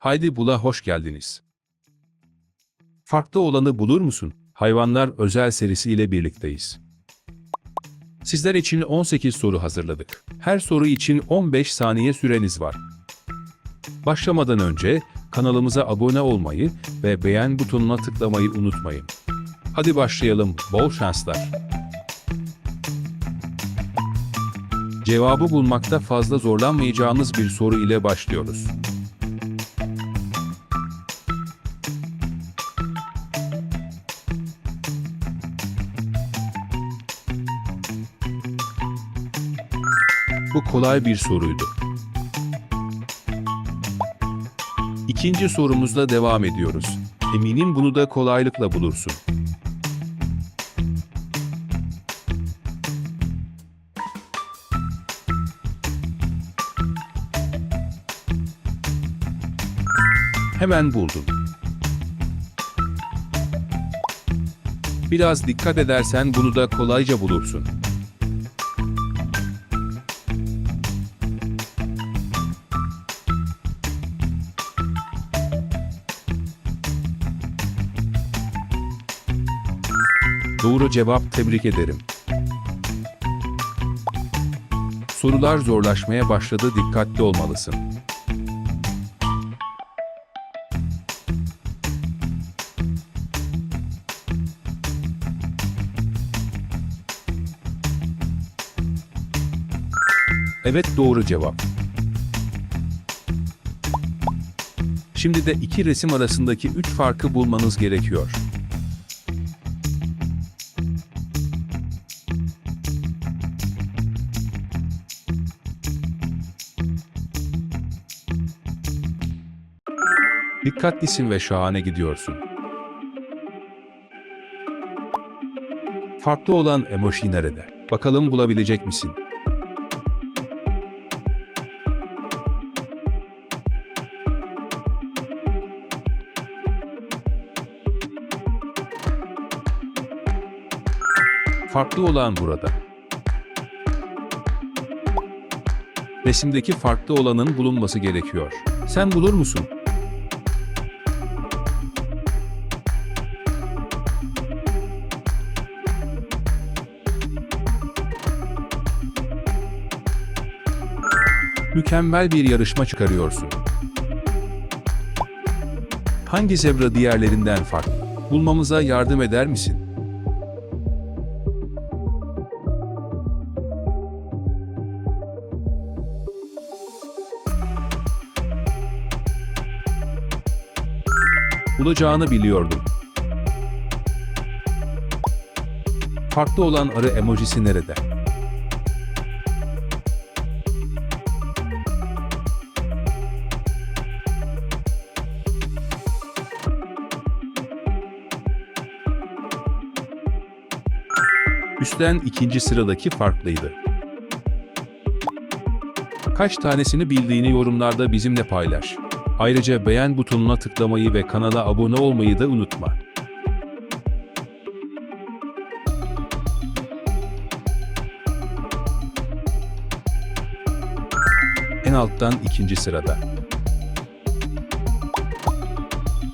Haydi Bula hoş geldiniz. Farklı olanı bulur musun? Hayvanlar özel serisiyle birlikteyiz. Sizler için 18 soru hazırladık. Her soru için 15 saniye süreniz var. Başlamadan önce kanalımıza abone olmayı ve beğen butonuna tıklamayı unutmayın. Hadi başlayalım. Bol şanslar. Cevabı bulmakta fazla zorlanmayacağınız bir soru ile başlıyoruz. Bu kolay bir soruydu. İkinci sorumuzla devam ediyoruz. Eminim bunu da kolaylıkla bulursun. Hemen buldum. Biraz dikkat edersen bunu da kolayca bulursun. Doğru cevap tebrik ederim. Sorular zorlaşmaya başladı dikkatli olmalısın. Evet doğru cevap. Şimdi de iki resim arasındaki üç farkı bulmanız gerekiyor. Dikkatlisin ve şahane gidiyorsun. Farklı olan emoji nerede? Bakalım bulabilecek misin? Farklı olan burada. Resimdeki farklı olanın bulunması gerekiyor. Sen bulur musun? Mükemmel bir yarışma çıkarıyorsun. Hangi zebra diğerlerinden farklı? Bulmamıza yardım eder misin? Bulacağını biliyordum. Farklı olan arı emojisi nerede? Üstten ikinci sıradaki farklıydı. Kaç tanesini bildiğini yorumlarda bizimle paylaş. Ayrıca beğen butonuna tıklamayı ve kanala abone olmayı da unutma. En alttan ikinci sırada.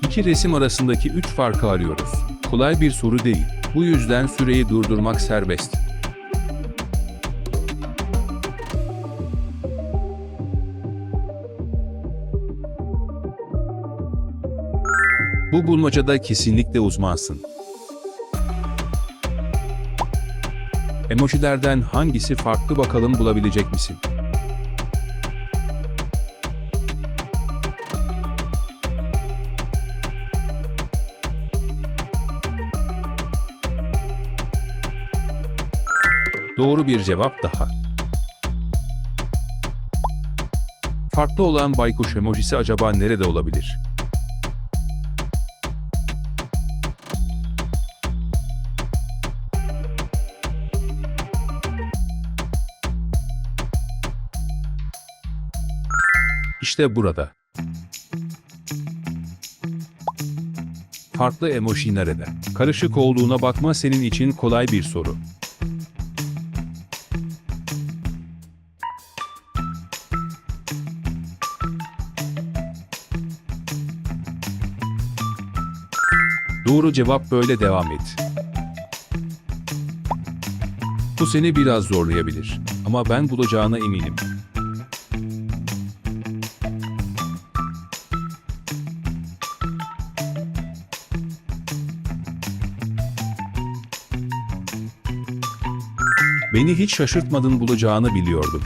İki resim arasındaki üç farkı arıyoruz. Kolay bir soru değil. Bu yüzden süreyi durdurmak serbest. Bu bulmacada kesinlikle uzmansın. Emojilerden hangisi farklı bakalım bulabilecek misin? Doğru bir cevap daha. Farklı olan baykuş emojisi acaba nerede olabilir? İşte burada. Farklı emoji nerede? Karışık olduğuna bakma senin için kolay bir soru. Doğru cevap böyle devam et. Bu seni biraz zorlayabilir. Ama ben bulacağına eminim. Beni hiç şaşırtmadın bulacağını biliyordum.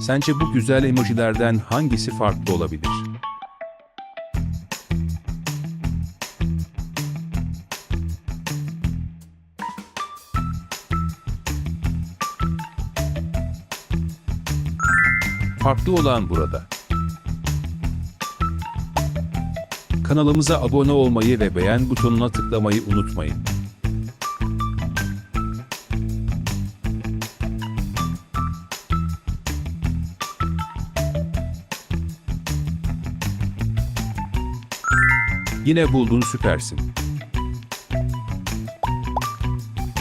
Sence bu güzel emojilerden hangisi farklı olabilir? Farklı olan burada. Kanalımıza abone olmayı ve beğen butonuna tıklamayı unutmayın. Yine buldun süpersin.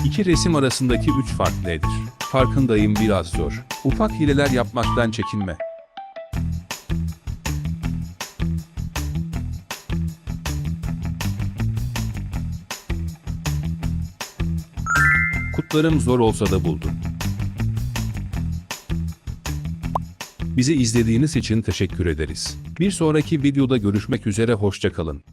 İki resim arasındaki üç fark nedir? Farkındayım biraz zor. Ufak hileler yapmaktan çekinme. Kutlarım zor olsa da buldun. Bizi izlediğiniz için teşekkür ederiz. Bir sonraki videoda görüşmek üzere hoşçakalın.